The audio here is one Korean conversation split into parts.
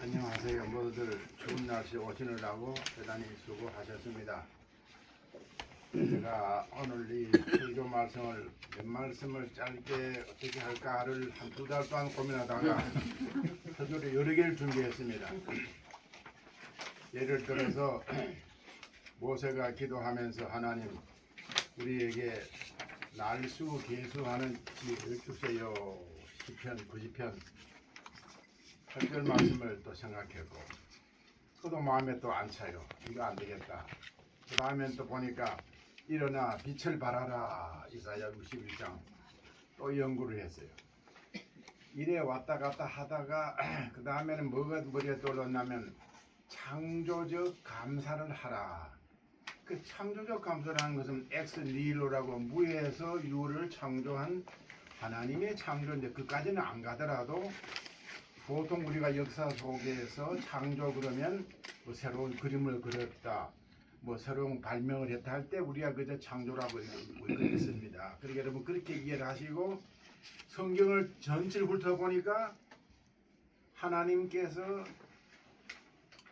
안녕하세요. 모두들 추운 날씨 오시느라고 대단히 수고하셨습니다. 제가 오늘 이 설교 말씀을 몇 말씀을 짧게 어떻게 할까를 한 두 달 동안 고민하다가 설교를 여러 개를 준비했습니다. 예를 들어서 모세가 기도하면서 하나님 우리에게 날수 계수하는 지혜를 주세요. 시편 90편 8절 말씀을 또 생각했고 그도 마음에 또 안 차요. 이거 안 되겠다. 그 다음엔 또 보니까 일어나 빛을 발하라 이사야 61장 또 연구를 했어요. 이래 왔다 갔다 하다가 그 다음에는 뭐가 머리에 떠올랐냐면 창조적 감사를 하라. 그 창조적 감사라는 것은 엑스 니로라고 무에서 유를 창조한 하나님의 창조인데 그까지는 안 가더라도 보통 우리가 역사 속에서 창조 그러면 뭐 새로운 그림을 그렸다, 뭐 새로운 발명을 했다 할 때 우리가 그저 창조라고 그랬습니다. 그러니까 여러분 그렇게 이해를 하시고 성경을 전체를 훑어보니까 하나님께서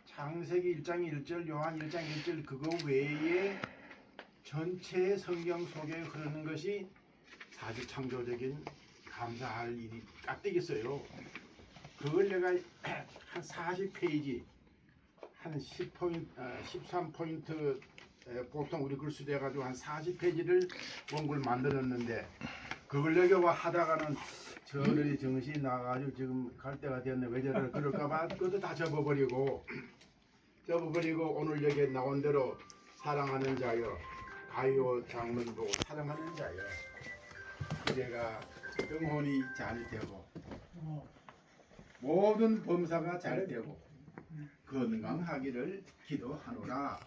창세기 1장 1절, 요한 1장 1절 그거 외에 전체 성경 속에 흐르는 것이 사실 창조적인 감사할 일이 깍대기 있어요. 그걸 내가 한 40페이지, 한 10포인트, 13포인트 보통 우리 글 수 돼 가지고 한 40페이지를 원고를 만들었는데 그걸 내가 하다가는 저들이 정신이 나가지고 지금 갈 때가 됐네 왜 저래 그럴까봐 그것도 다 접어버리고 접어버리고 오늘 여기에 나온 대로 사랑하는 자여 가요 보고 사랑하는 자여 제가 영혼이 잘 되고 모든 범사가 잘 되고 건강하기를 기도하노라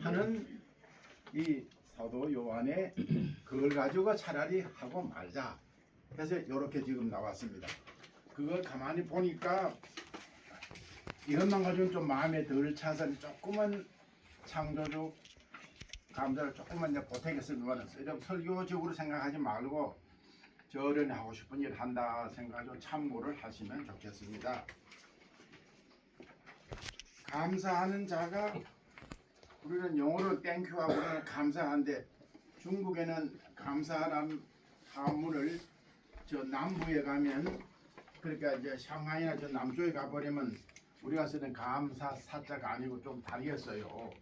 하는 이 사도 요한의 그걸 가지고 차라리 하고 말자. 그래서 이렇게 지금 나왔습니다. 그걸 가만히 보니까 이것만 가지고는 좀 마음에 덜 차서 조금은 창조적 감사를 조금만 보태겠으면 이런 설교적으로 생각하지 말고 저런 하고 싶은 일 한다 생각하고 참고를 하시면 좋겠습니다. 감사하는 자가 우리는 영어로 땡큐하고 우리는 감사한데 중국에는 감사란 한문을 저 남부에 가면 그러니까 이제 상하이나 저 남쪽에 가버리면 우리가 쓰는 감사 사자가 아니고 좀 다르겠어요. 어,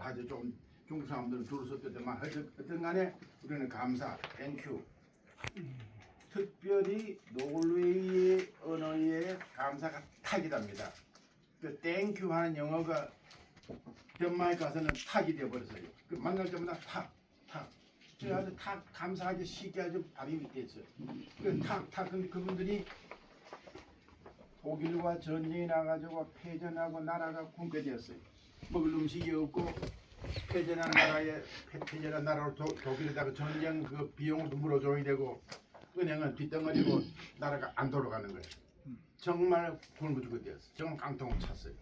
아주 좀 중국 사람들은 줄을 썼더만 어쨌든 간에 우리는 감사, 땡큐 특별히 노르웨이 언어의 감사가 탁이답니다. 그 땡큐 하는 영어가 덴마크 가서는 탁이 되어버렸어요. 그 만날 때마다 탁, 탁. 그래가지고 탁 감사하기 쉽게 아주 발음이 됐어요. 그 탁, 탁. 근데 그분들이 독일과 전쟁이 나가지고 패전하고 나라가 굶게 되었어요. 먹을 음식이 없고 패전한 나라에 패- 패전한 나라로 도, 독일에다가 전쟁 그 비용도 물어줘야 되고 은행은 뒷덩어리고 나라가 안 돌아가는 거예요. 정말 죽게 되었어요. 정말 깡통을 찼어요.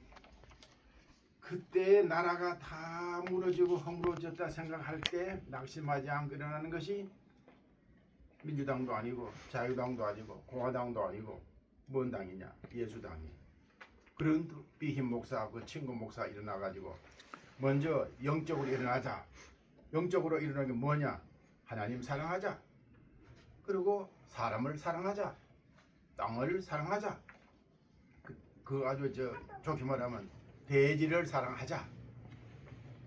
그때 나라가 다 무너지고 허물어졌다 생각할 때 낙심하지 않고 일어나는 것이 민주당도 아니고 자유당도 아니고 공화당도 아니고 뭔 당이냐 예수당이 그런 비힘 목사 그 친구 목사 일어나 가지고 먼저 영적으로 일어나자 영적으로 일어나는 게 뭐냐 하나님 사랑하자 그리고 사람을 사랑하자. 땅을 사랑하자. 그, 그 아주 저 좋게 말하면 대지를 사랑하자.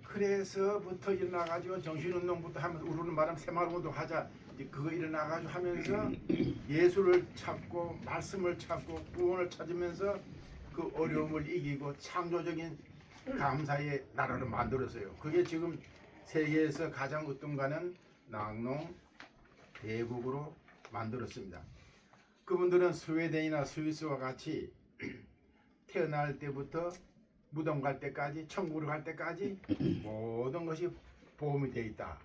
그래서부터 일어나 가지고 정신운동부터 하면서 우르는 바람 새마을운동 하자. 이제 그거 일어나 가지고 하면서 예수를 찾고 말씀을 찾고 구원을 찾으면서 그 어려움을 이기고 창조적인 감사의 나라를 만들었어요. 그게 지금 세계에서 가장 으뜸가는 낙농 대국으로 만들었습니다. 그분들은 스웨덴이나 스위스와 같이 태어날 때부터 무덤 갈 때까지 천국으로 갈 때까지 모든 것이 보험이 돼 있다.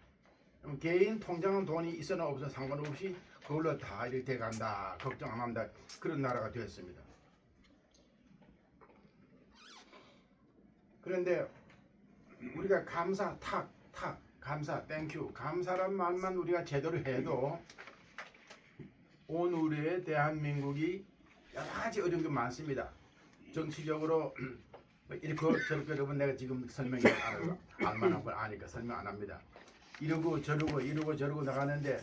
개인 통장은 돈이 있어나 없어 상관없이 그걸로 다 이렇게 돼 간다. 걱정 안 한다. 그런 나라가 되었습니다. 그런데 우리가 감사 탁, 탁, 감사, 땡큐, 감사란 말만 우리가 제대로 해도 오늘의 대한민국이 여러 가지 어려운 게 많습니다. 정치적으로 뭐 이렇게 저렇게 여러분 내가 지금 설명이 안 하고 알만한 걸 아니까 설명 안 합니다. 이러고 저러고 이러고 저러고 나가는데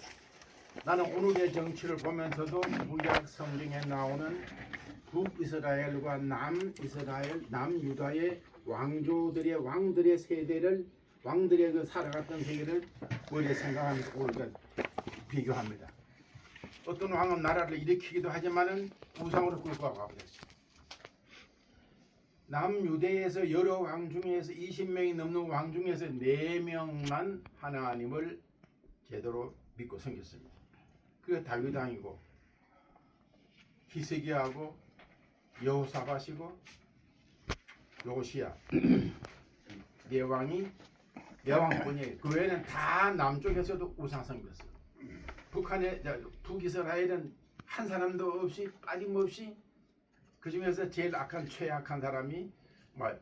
나는 오늘의 정치를 보면서도 구약 성경에 나오는 북이스라엘과 남이스라엘, 남유다의 왕조들의 왕들의 세대를 왕들의 그 살아갔던 세계를 머리에 생각하면서 오늘 비교합니다. 어떤 왕은 나라를 일으키기도 하지만은 우상으로 끌고 가버렸어요. 남유대에서 여러 왕 중에서 20명이 넘는 왕 중에서 4명만 하나님을 제대로 믿고 섬겼습니다. 그게 다윗 왕이고 히스기야하고 여호사밧이고 요시야 네 왕이 네 왕뿐이에요. 그 외에는 다 남쪽에서도 우상 섬겼어요. 북한의 저, 북이스라엘은 한 사람도 없이 빠짐없이 그 중에서 제일 악한 최악한 사람이 뭐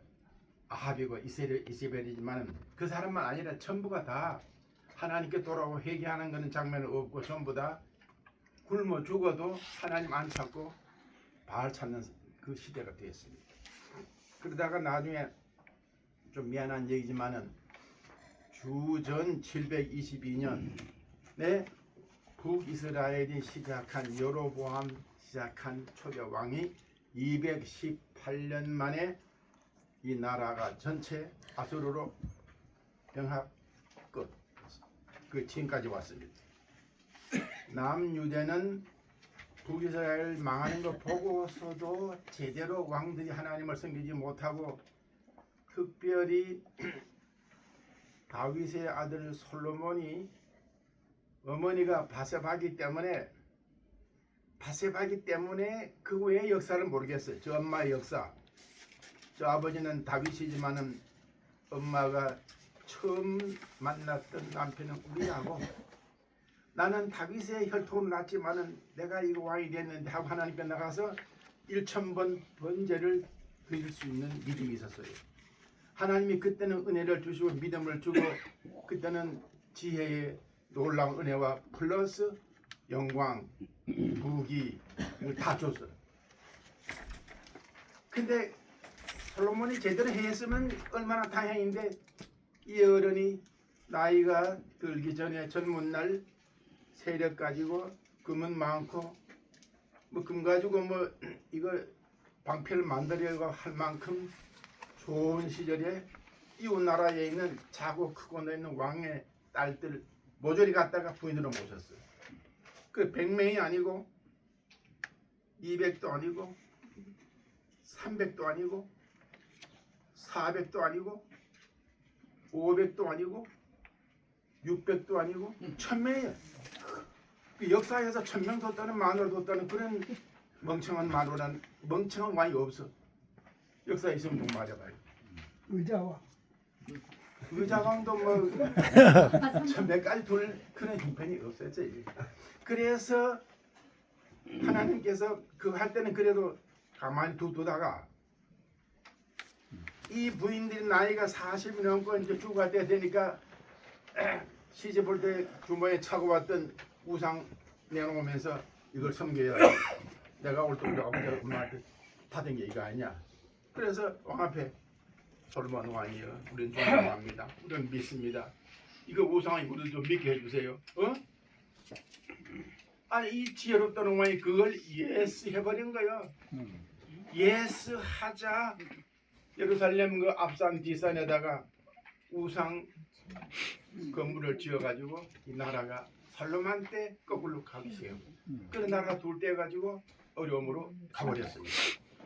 아합이고 이세벨, 이세벨이지만 그 사람만 아니라 전부가 다 하나님께 돌아오고 회개하는 것은 장면은 없고 전부 다 굶어 죽어도 하나님 안 찾고 바알 찾는 그 시대가 되었습니다. 그러다가 나중에 좀 미안한 얘기지만은 주전 722년에 북이스라엘이 시작한 여로보암 시작한 초대 왕이 218년 만에 이 나라가 전체 아수르로 병합 끝. 그 지금까지 왔습니다. 남유대는 북이스라엘 망하는 거 보고서도 제대로 왕들이 하나님을 섬기지 못하고 특별히 다윗의 아들 솔로몬이 어머니가 바세바기 때문에 바세바기 때문에 그 외의 역사를 모르겠어요. 저 엄마의 역사. 저 아버지는 다윗이지만은 엄마가 처음 만났던 남편은 우리하고 나는 다윗의 혈통을 낳지만은 내가 이거 왕이 됐는데 하고 하나님께 나가서 1천번 번제를 드릴 수 있는 믿음이 있었어요. 하나님이 그때는 은혜를 주시고 믿음을 주고 그때는 지혜의 놀라운 은혜와 플러스 영광, 부귀 다 줬어요. 근데 솔로몬이 제대로 했으면 얼마나 다행인데 이 어른이 나이가 들기 전에 젊은 날 세력 가지고 금은 많고 뭐 금 가지고 뭐 이거 방패를 만들려고 할 만큼 좋은 시절에 이웃 나라에 있는 작고 크고 있는 왕의 딸들 모조리 갖다가 부인으로 모셨어요. 그 100명이 아니고 200도 아니고 300도 아니고 400도 아니고 500도 아니고 600도 아니고 1000명이에요. 그 역사에서 1000명 뒀다는 마누라 뒀다는 그런 멍청한 마누라는 멍청한 왕이 없어. 역사에 있으면 좀 맞아봐요. 의자와 의자왕도 뭐 천배까지 돌 그런 형편이 없었지. 그래서 하나님께서 그 할 때는 그래도 가만히 두두다가 이 부인들이 나이가 40이 넘고 이제 죽어갈 때 되니까 시집 볼때 주머니에 차고 왔던 우상 내놓으면서 이걸 섬겨야 내가 올때 우리 아버지 엄마한테 받은 게 이거 아니냐. 그래서 왕 앞에 솔로몬 왕이여 우리는 존경합니다. 우리는 믿습니다. 이거 우상이 우리 좀 믿게 해주세요. 어? 아니 이 지혜롭던 왕이 그걸 예스 해버린 거야. 예스 하자 예루살렘 그 앞산 뒷산에다가 우상 건물을 지어가지고 이 나라가 살로만 때 거꾸로 가기 시작해요. 그런 나라가 둘 때 가지고 어려움으로 가버렸습니다.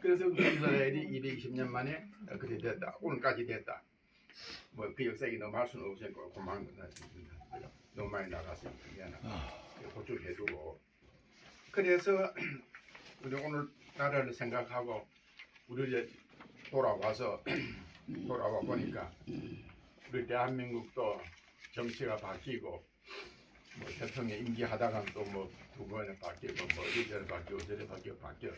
그래서 이스라엘이 220년 만에 그렇게 됐다. 오늘까지 됐다. 뭐 그 역사 얘기 너무 할 수는 없으니까 그만 너무 많이 나갔으니까 미안하고 고쪽 해두고 그래서 우리 오늘 나라를 생각하고 우리 이제 돌아와서 돌아와 보니까 우리 대한민국도 정치가 바뀌고 뭐 대통령 임기하다가 또뭐 두 번에 바뀌고 뭐 이전에 바뀌고 저래 바뀌고 바뀌어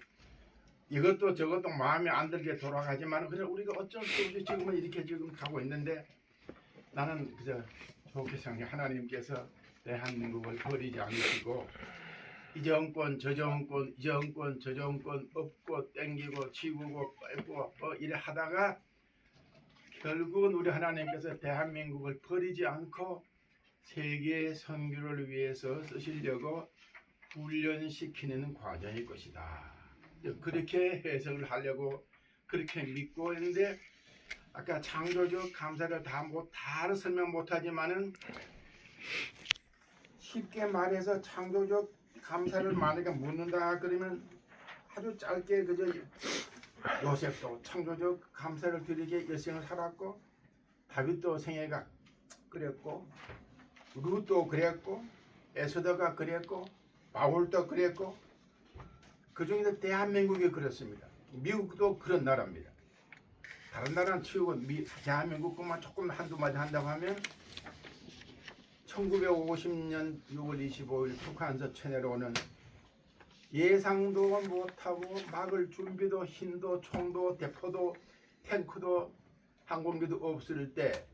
이것도 저것도 마음에 안 들게 돌아가지만 그래 우리가 어쩔 수 없이 지금은 이렇게 지금 가고 있는데 나는 그저 좋게 생각해 하나님께서 대한민국을 버리지 않으시고 이 정권 저 정권 이 정권 저 정권 업고 땡기고 치우고 빼고 뭐 이래 하다가 결국은 우리 하나님께서 대한민국을 버리지 않고 세계 선교를 위해서 쓰시려고 훈련시키는 과정일 것이다. 그렇게 해석을 하려고 그렇게 믿고 있는데 아까 창조적 감사를 다 못 다 설명 못하지만은 쉽게 말해서 창조적 감사를 만약에 묻는다 그러면 아주 짧게 그저 요셉도 창조적 감사를 드리게 일생을 살았고 다윗도 생애가 그랬고 루도 그랬고 에스더가 그랬고 바울도 그랬고 그 중에서 대한민국이 그렇습니다. 미국도 그런 나라입니다. 다른 나라는 치우고 미, 대한민국만 조금 한두 마디 한다고 하면 1950년 6월 25일 북한서 쳐내려오는 예상도 못하고 막을 준비도 힘도 총도 대포도 탱크도 항공기도 없을 때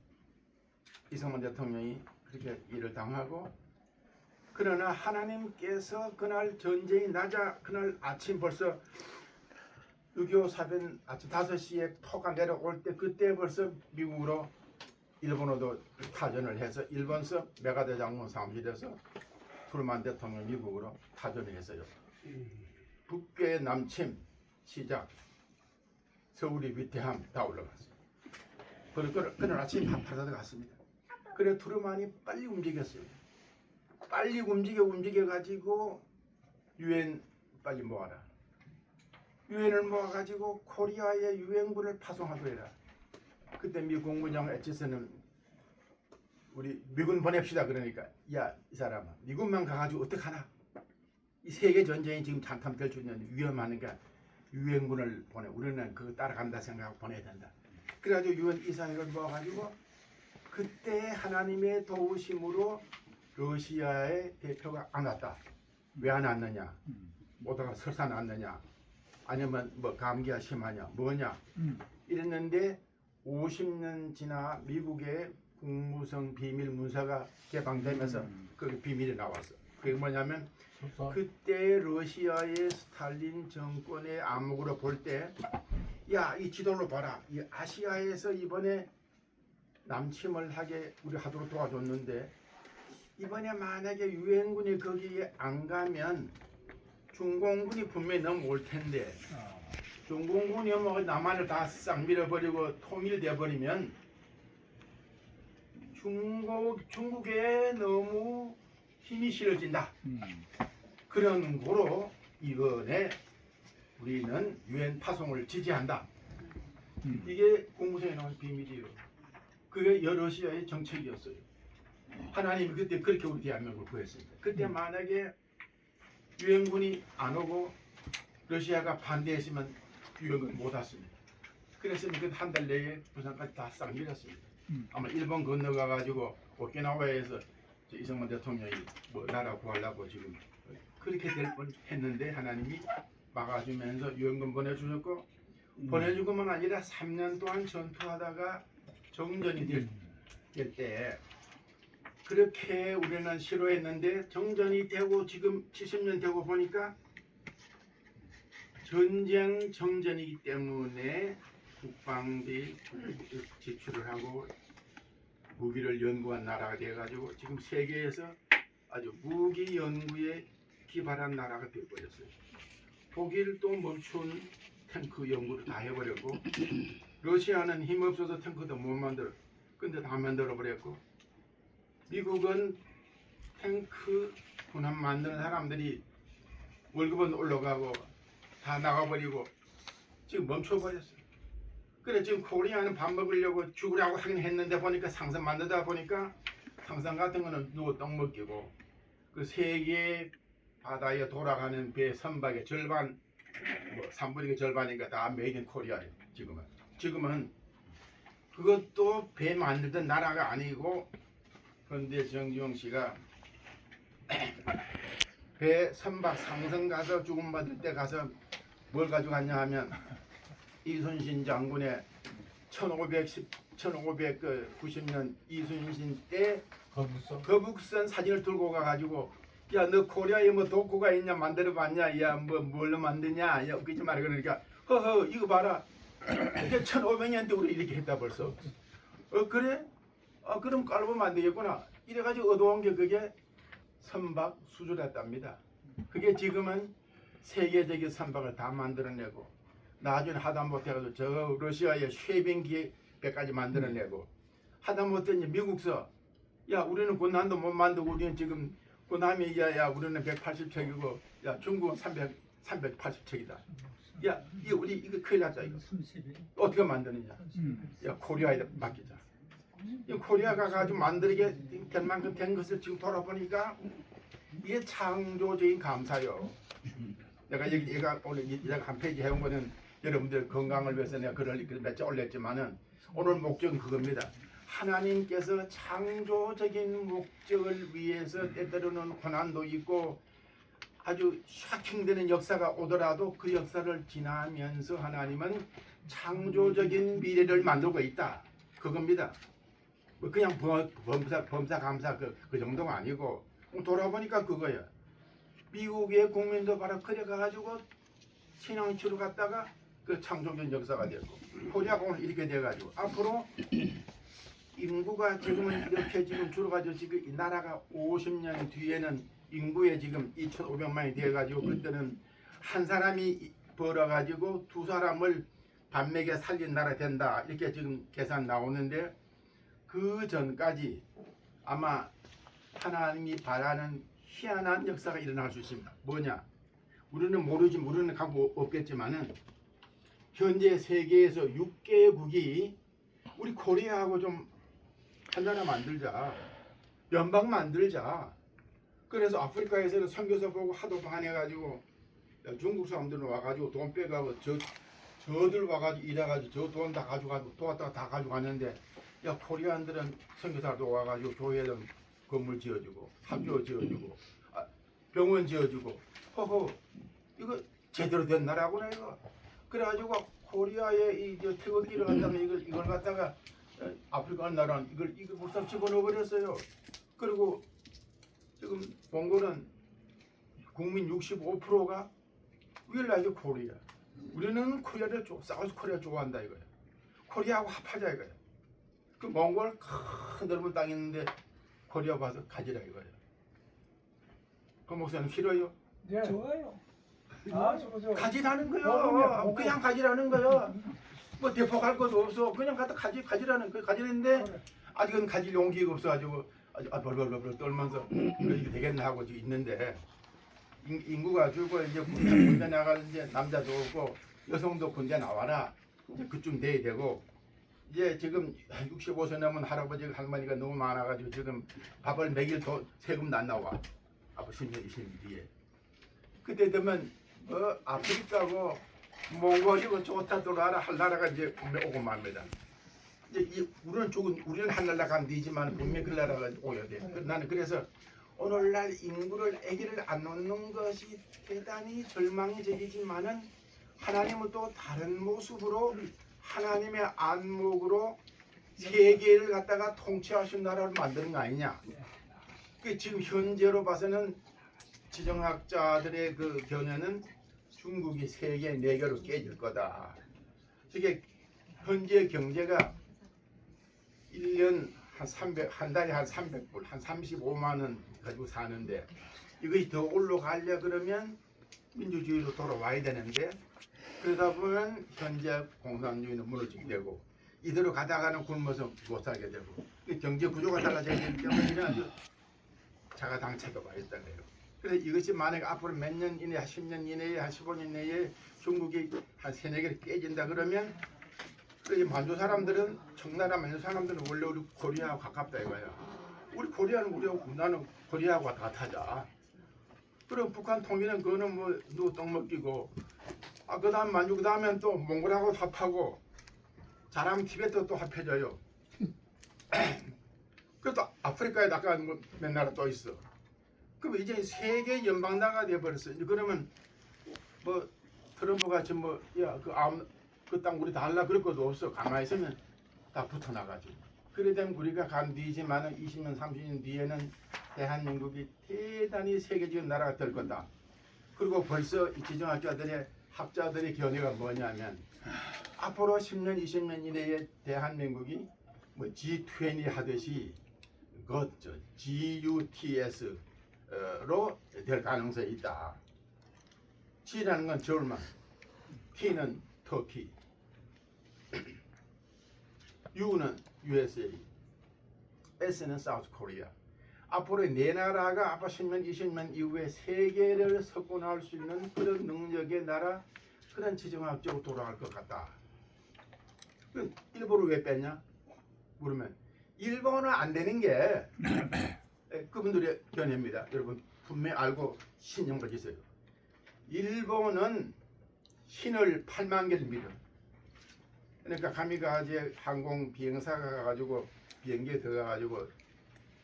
이승만 대통령이 그렇게 일을 당하고 그러나 하나님께서 그날 전쟁이 나자 그날 아침 벌써 6.25 사변 아침 5시에 토가 내려올 때 그때 벌써 미국으로 일본어도 타전을 해서 일본서 메가대 장군 사무실에서 트루만 대통령 미국으로 타전을 했어요. 북괴 남침 시작 서울이 위태함 다 올라갔어요. 그리고 그날, 그날 아침 파파라드 갔습니다. 그래 트루만이 빨리 움직였어요. 빨리 움직여 움직여 가지고 유엔 빨리 모아라. 유엔을 모아 가지고 코리아에 유엔군을 파송하더라. 그때 미 공군장 에치스는 우리 미군 보냅시다 그러니까 야 이 사람아 미군만 가가지고 어떡하나 이 세계 전쟁이 지금 잠깐될 줄은 위험하니까 유엔군을 보내 우리는 그거 따라간다 생각하고 보내야 된다 그래가지고 유엔 이사회를 모아가지고 그때 하나님의 도우심으로 러시아의 대표가 안 왔다 왜 안 왔느냐 오다가 설사 났느냐 아니면 뭐 감기가 심하냐 뭐냐 음. 이랬는데 50년 지나 미국의 국무성 비밀 문서가 개방되면서 음. 그 비밀이 나왔어. 그게 뭐냐면. 그때 러시아의 스탈린 정권의 암흑으로 볼 때, 야 이 지도로 봐라. 이 아시아에서 이번에 남침을 하게 우리 하도록 도와줬는데 이번에 만약에 유엔군이 거기에 안 가면 중공군이 분명히 넘어올 텐데 아, 중공군이 뭐 남한을 다 싹 밀어버리고 통일돼 버리면 중국 중국에 너무 힘이 실어진다. 음. 그런 거로 이번에 우리는 유엔 파송을 지지한다. 음. 이게 공무성에 나온 비밀이에요. 그게 여러시아의 정책이었어요. 하나님이 그때 그렇게 우리 대한민국을 구했습니다. 그때 음. 만약에 유엔군이 안 오고 러시아가 반대했으면 유엔군 못 왔습니다. 그래서 그한 달 내에 부산까지 다 싹 밀었습니다. 음. 아마 일본 건너가 가지고 오키나와에서 저 이승만 대통령이 뭐 나라 구하려고 지금 그렇게 될 뻔했는데 하나님이 막아주면서 유엔군 보내주셨고 음. 보내주고만 아니라 3년 동안 전투하다가 정전이 될 음. 때 그렇게 우리는 싫어했는데 정전이 되고 지금 70년 되고 보니까 전쟁 정전이기 때문에 국방비 지출을 하고 무기를 연구한 나라가 돼가지고 지금 세계에서 아주 무기 연구에 기발한 나라가 되어버렸어요. 독일도 멈춘 탱크 연구를 다 해버렸고 러시아는 힘없어서 탱크도 못 만들어 근데 다 만들어 버렸고 미국은 탱크 군함 만드는 사람들이 월급은 올라가고 다 나가버리고 지금 멈춰버렸어요. 그래 지금 코리아는 밥 먹으려고 죽으라고 하긴 했는데 보니까 상선 만들다 보니까 상선 같은 거는 누구 떡 먹기고 그 세계 바다에 돌아가는 배 선박의 절반 뭐 3분의 절반인가 다 메이드 인 코리아예요 지금은 지금은 그것도 배 만들던 나라가 아니고 그런데 정지용 씨가 배 선박 상선 가서 죽음 받을 때 가서 뭘 가져갔냐 하면 이순신 장군의 1510, 1590년 이순신 때 거기서 거북선 사진을 들고 가가지고 야 너 코리아에 뭐 도구가 있냐 만들어 봤냐 야 뭐 뭘로 만드냐 야 그지 말아 그러니까 허허 이거 봐라. 이게 1500년대 우리 이렇게 했다 벌써. 어 그래 아 그럼 깔보면 안 되겠구나 이래가지고 얻어온 게 그게 선박 수주랬답니다 그게 지금은 세계적인 선박을 다 만들어내고 나중에 하다못해 가지고 저 러시아의 쉐빙기까지 만들어내고 하다못해 이제 미국서 야 우리는 군함도 못 만들고 우리는 지금 군함이 야야 우리는 180척이고 야 중국은 300 380척이다. 야 이거 우리 이거 큰일 났다 이거 30일. 어떻게 만드느냐? 음. 야 코리아에 맡기자. 이 코리아가 가지고 만들게 될 만큼 된 것을 지금 돌아보니까 이게 창조적인 감사요. 내가 얘가 오늘 이- 내가 한 페이지 해온 거는 여러분들 건강을 위해서 내가 글을 몇자 올렸지만은 오늘 목적은 그겁니다. 하나님께서 창조적인 목적을 위해서 때때로는 고난도 있고 아주 샤킹되는 역사가 오더라도 그 역사를 지나면서 하나님은 창조적인 미래를 만들고 있다. 그겁니다. 뭐 그냥 범- 범사, 범사 감사 그, 그 정도가 아니고 돌아보니까 그거야. 미국의 국민도 바로 그래 가가지고 신앙치로 갔다가 그 창조적인 역사가 됐고 코리아가 오늘 이렇게 돼가지고 앞으로 인구가 지금은 이렇게 지금 줄어가지고 지금 이 나라가 50년 뒤에는 인구에 지금 2,500만이 돼가지고 그때는 한 사람이 벌어가지고 두 사람을 반맥에 살린 나라 된다 이렇게 지금 계산 나오는데 그 전까지 아마 하나님이 바라는 희한한 역사가 일어날 수 있습니다. 뭐냐? 우리는 모르지 우리는 갖고 없겠지만은 현재 세계에서 6개국이 우리 코리아하고 좀 하나나 만들자. 연방 만들자. 그래서 아프리카에서는 선교사 보고 하도 반해가지고 야, 중국 사람들은 와가지고 돈 빼가고 저 저들 와가지고 일해가지고 저 돈 다 가져가고 도왔다가 다 가져갔는데 야 코리안들은 선교사도 와가지고 교회는 건물 지어주고 학교 지어주고 아, 병원 지어주고 허허 이거 제대로 된 나라구나 이거 그래가지고 코리아에 이저 태극기를 갖다가 이걸 이걸 갖다가 어, 아프리카 나라는 이걸 이걸 벌써 집어넣어 버렸어요. 그리고 지금 본 거는 국민 65%가 윌라이즈 코리아. 우리는 코리아를 좋, 사우스 코리아 좋아한다 이거야. 코리아하고 합하자 이거야. 그 몽골 큰 넓은 땅 있는데 코리아 봐서 가지라 이거야. 그 목사님 싫어요? 네. 좋아요. 아주 그저 가지라는 거요. 먹고. 그냥 가지라는 거요. 뭐 대폭할 것도 없어. 그냥 갖다 가지 가지라는 거 가지는데 아직은 가질 용기가 없어가지고 아주 아, 벌벌벌 떨면서 이렇게 되겠나 하고 지금 있는데 인- 인구가 줄고 이제 군대, 군대 나갈 이제 남자도 없고 여성도 군대 나와라 이제 그쯤 돼야 되고 이제 지금 65세 넘은 할아버지 할머니가 너무 많아가지고 지금 밥을 먹일 도 세금도 안 나와 아버지 10년 20년 뒤에 그때 되면 어 아프리카고 몽골이고 좋다 돌아라 할 나라가 이제 오고 맙니다. 이제 이, 우리는 조금 우리는 하늘나라 가면 되지만 분명히 그 나라가 오야 돼. 그- 나는 그래서 오늘날 인구를 아기를 안 놓는 것이 대단히 절망적이지만은 하나님은 또 다른 모습으로 하나님의 안목으로 세계를 갖다가 통치하신 나라를 만드는 거 아니냐? 그 지금 현재로 봐서는 지정학자들의 그 견해는 중국이 세계 네 개로 깨질 거다. 이게 현재 경제가 1년 한 300, 한 달에 한 300불, 한 35만 원 가지고 사는데 이것이 더 올라가려 그러면 민주주의로 돌아와야 되는데 그러다 보면 현재 공산주의는 무너지게 되고 이대로 가다가는 굶어서 못 살게 되고 이 경제 구조가 달라져야 되기 때문에 아주 자가당착가 와 있다 그래요. 그래서 이것이 만약 앞으로 몇 년 이내, 한 10년 이내에, 한 15년 이내에 중국이 한 세네 개를 깨진다 그러면 그이 만주 사람들은 청나라 만주 사람들은 원래 우리 코리아하고 가깝다 이거야. 우리 코리아는 우리하고 나는 코리아하고 같아자. 그럼 북한 통일은 그거는 뭐 누구 떡 먹기고 아 그 다음 만주 그 다음엔 또 몽골하고 합하고 잘하면 티베트 또 합해져요. 그래도 아프리카에 아까 뭐몇 나라 또 있어. 그럼 이제 세계 연방 나가 돼버렸어. 이제 그러면 뭐 트럼프 같이 뭐야그암그땅 우리 다 할라 그럴 것도 없어. 가만히 있으면 다 붙어 나가지. 그래 되면 우리가 간 뒤지만은 20년 30년 뒤에는 대한민국이 대단히 세계적인 나라가 될 거다. 그리고 벌써 이 지정학자들의 학자들의 견해가 뭐냐면 앞으로 10년 20년 이내에 대한민국이 뭐 G20 하듯이 그저 GUTS로 될 가능성이 있다. G라는 건 저울만, T는 터키, U는 USA, S는 사우스 코리아. 앞으로 네 나라가 앞으로 10년, 20년 이후에 세계를 석권할 수 있는 그런 능력의 나라, 그런 지정학적으로 돌아갈 것 같다. 그 일본을 왜 뺐냐? 물으면 일본은 안 되는 게 에, 그분들의 견해입니다. 여러분 분명히 알고 신경 가지세요. 일본은 신을 8만 개를 믿어. 그러니까 가미가제 항공 비행사가 가가지고 비행기에 들어가가지고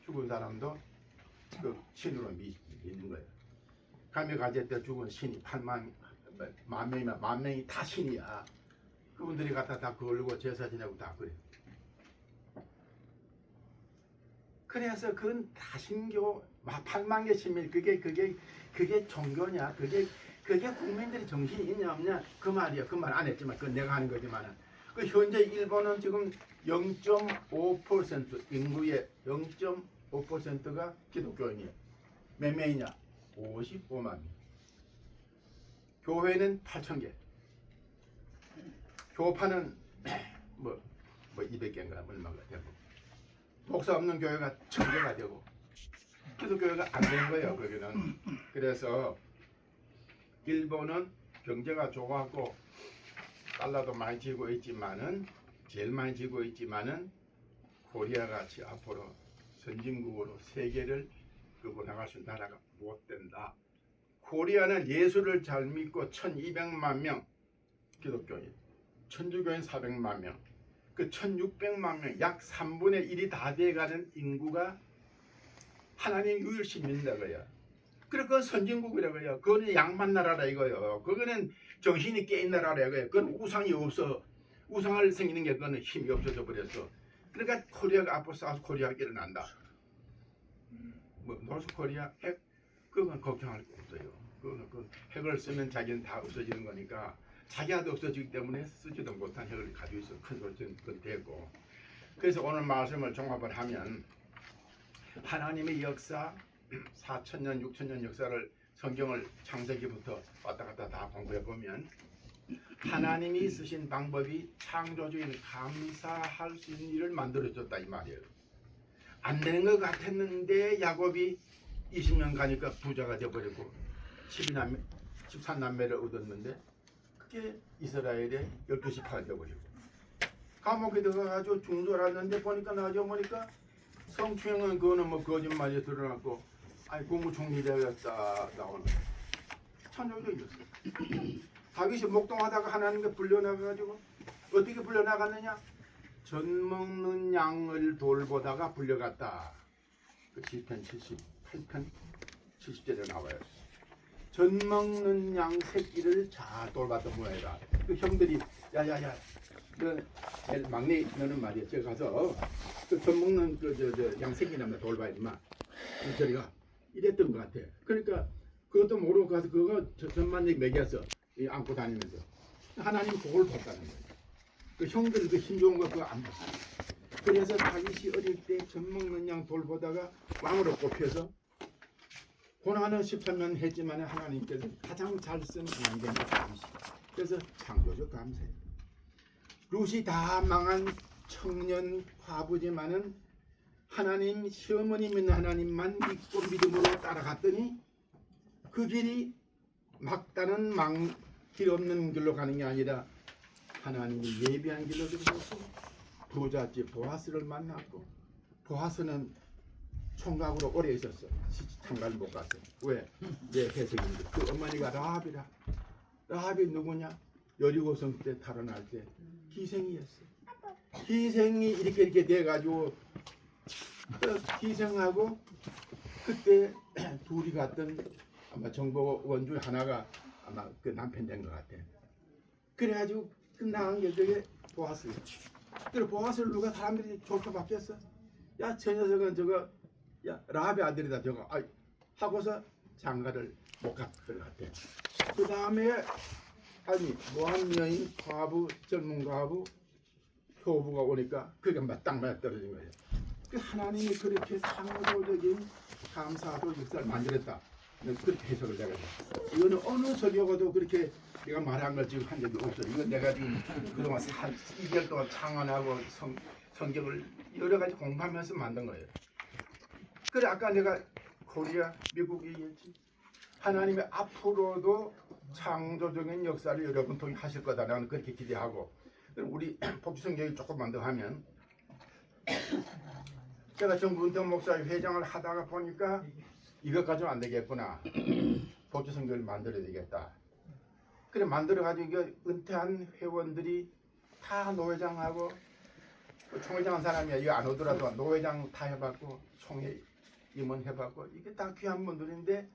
죽은 사람도 그 신으로 미- 믿는 거예요. 가미가제 때 죽은 신이 8만 만 명이면 만 명이 다 신이야. 그분들이 갖다 다 걸고 제사 지내고 다 그래. 그래서 그런 다신교 8만 개 신밀 그게 그게 그게 종교냐 그게 그게 국민들이 정신이 있냐 없냐 그 말이야 그 말 안 했지만 그건 내가 하는 거지만은 그 현재 일본은 지금 0.5% 인구의 0.5% 가 기독교인이에요. 몇 명이냐? 55만 명. 교회는 8천 개. 교파는 뭐, 뭐 200개인가 얼마가 되고. 목사 없는 교회가 천 개가 되고. 기독교회가 안 되는 거예요 거기는. 그래서 일본은 경제가 좋아하고 달러도 많이 지고 있지만은 제일 많이 지고 있지만은 코리아 같이 앞으로 선진국으로 세계를 끌고 있는 나라가 못 된다. 코리아는 예수를 잘 믿고 1200만 명 기독교인, 천주교인 400만 명, 그 1600만 명, 약 3분의 1이 다 돼가는 인구가 하나님 유일신 믿는다고요. 그래 그건 선진국이라고요. 그거는 양만 나라라 이거요. 그거는 정신이 깨인 나라라 이거요. 그건 우상이 없어. 우상을 생기는 게 그거는 힘이 없어져 버렸어. 그러니까 코리아가 앞으로 사우스 코리아가 일어난다. 뭐 노스 코리아 핵 그건 걱정할 거 없어요. 그거는 그 핵을 쓰면 자기는 다 없어지는 거니까 자기한테 없어지기 때문에 쓰지도 못한 핵을 가지고 있어 큰 소리는 그건 되고. 그래서 오늘 말씀을 종합을 하면 하나님의 역사 4천년 6천년 역사를 성경을 창세기부터 왔다 갔다 다 공부해 보면 하나님이 쓰신 방법이 창조주인 감사할 수 있는 일을 만들어 줬다 이 말이에요. 안 되는 것 같았는데 야곱이 20년 가니까 부자가 돼 버리고 12남매 13남매를 얻었는데 그게 이스라엘의 12지파가 돼 버리고 감옥에 들어가가지고 중졸하는데 보니까 나중에 보니까 성추행은 그거는 뭐 거짓말이 드러났고 아니 국무총리 되었다 나오는 천조적이었어. 다윗이 목동하다가 하나님께 불려나가가지고 어떻게 불려나갔느냐? 전 먹는 양을 돌보다가 불려갔다. 그 시편 78편 70절에 나와요. 전 먹는 양 새끼를 잘 돌봤던 모양이다. 그 형들이 야야야 그 막내 너는 말이야. 제가 가서 그전 먹는 그저저 양 새끼나 돌봐 임마. 저리가 이랬던 것 같아. 그러니까 그것도 모르고 가서 그거 저- 전만직 먹여서 이 안고 다니면서 하나님 그걸 봤다는 거예요. 그 형들 그 힘 좋은 거 그거 안 봤어. 그래서 다윗이 어릴 때 젖 먹는 양 돌보다가 왕으로 뽑혀서 고난은 13년 했지만 하나님께서 가장 잘 쓴 왕자가 다윗이. 그래서 창조적 감사해. 룻이 다 망한 청년 과부지만은 하나님 시어머니 믿는 하나님만 믿고 믿음으로 따라갔더니 그 길이 막다른 망, 길 없는 길로 가는 게 아니라 하나님이 예비한 길로 들어가서 부잣집 보아스를 만났고 보아스는 총각으로 오래 있었어. 장가를 못 갔어. 왜? 내 해석인데. 그 어머니가 라합이라. 라합이 누구냐? 여리고성 때 탈환할 때 희생이었어. 희생이 이렇게 이렇게 돼가지고 그 희생하고 그때 둘이 갔던 아마 정보원 중 하나가 아마 그 남편 된 것 같아. 그래가지고 그 나간 게 저게 보았어요. 그래 보아스를 누가 사람들이 좋게 받겠어? 야 저 녀석은 저거 야 라합의 아들이다 저거 아 하고서 장가를 못 갔던 것 같아. 그 다음에 아니 모한 여인 과부 젊은 과부 효부가 오니까 그게 딱 맞아 떨어진 거예요. 그 하나님이 그렇게 상호적인 감사도 역사를 만들었다. 는 그렇게 해석을 내가 했어. 이거는 어느 설교가도 그렇게 내가 말한 걸 지금 한 적이 없어. 이건 내가 지금 그동안 2개월 동안 창안하고 성, 성경을 여러 가지 공부하면서 만든 거예요. 그래 아까 내가 코리아 미국 얘기했지. 하나님이 앞으로도 창조적인 역사를 여러분 통해 하실 거다. 나는 그렇게 기대하고 우리 복지성경이 조금만 더 하면 제가 정문태 목사의 회장을 하다가 보니까 이것 가지고 안 되겠구나. 복지성경을 만들어야 되겠다. 그래 만들어 가지고 이거 은퇴한 회원들이 다 노회장하고 그 총회장 한 사람이야. 이거 안 오더라도 노회장 다 해봤고 총회 임원 해봤고 이게 다 귀한 분들인데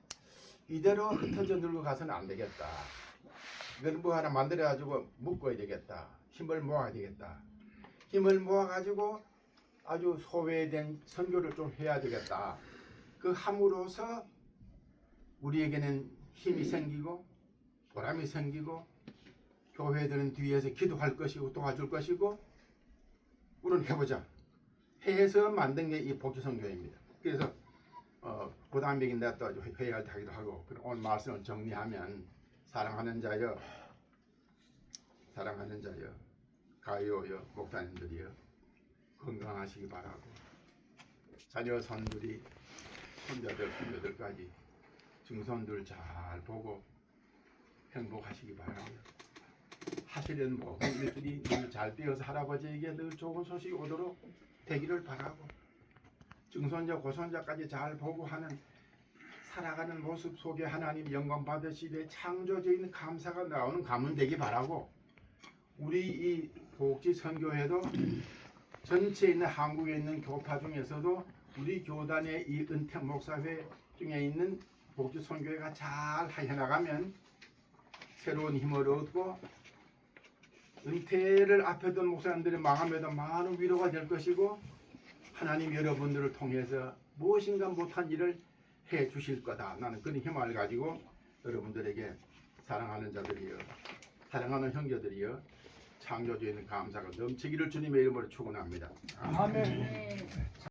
이대로 흩어져 늙어 가서는 안 되겠다. 이걸 뭐 하나 만들어 가지고 묶어야 되겠다. 힘을 모아야 되겠다. 힘을 모아 가지고 아주 소외된 선교를 좀 해야 되겠다. 그 함으로써 우리에게는 힘이 생기고 보람이 생기고 교회들은 뒤에서 기도할 것이고 도와줄 것이고 우리는 해보자. 해서 만든 게 이 복지선교입니다. 그래서 어, 부담백인 내가 또 회의할 때 하기도 하고 오늘 말씀을 정리하면 사랑하는 자여 사랑하는 자여 가요여 목사님들이여 건강하시기 바라고 자녀 선들이 손자들 손녀들까지 증손들 잘 보고 행복하시기 바라고요. 하시는 모든 일들이 늘 잘 되어서 할아버지에게 늘 좋은 소식이 오도록 되기를 바라고 증손자 고손자까지 잘 보고 하는 살아가는 모습 속에 하나님 영광 받으시되 창조적인 감사가 나오는 가문 되기 바라고 우리 이 복지 선교회도 전체에 있는 한국에 있는 교파 중에서도 우리 교단의 이 은퇴 목사회 중에 있는 복지 선교회가 잘 해나가면 새로운 힘을 얻고 은퇴를 앞에 둔 목사님들이 망함에도 많은 위로가 될 것이고 하나님 여러분들을 통해서 무엇인가 못한 일을 해 주실 거다. 나는 그런 희망을 가지고 여러분들에게 사랑하는 자들이여, 사랑하는 형제들이여, 창조주에 있는 감사가 넘치기를 주님의 이름으로 축원합니다. 아멘.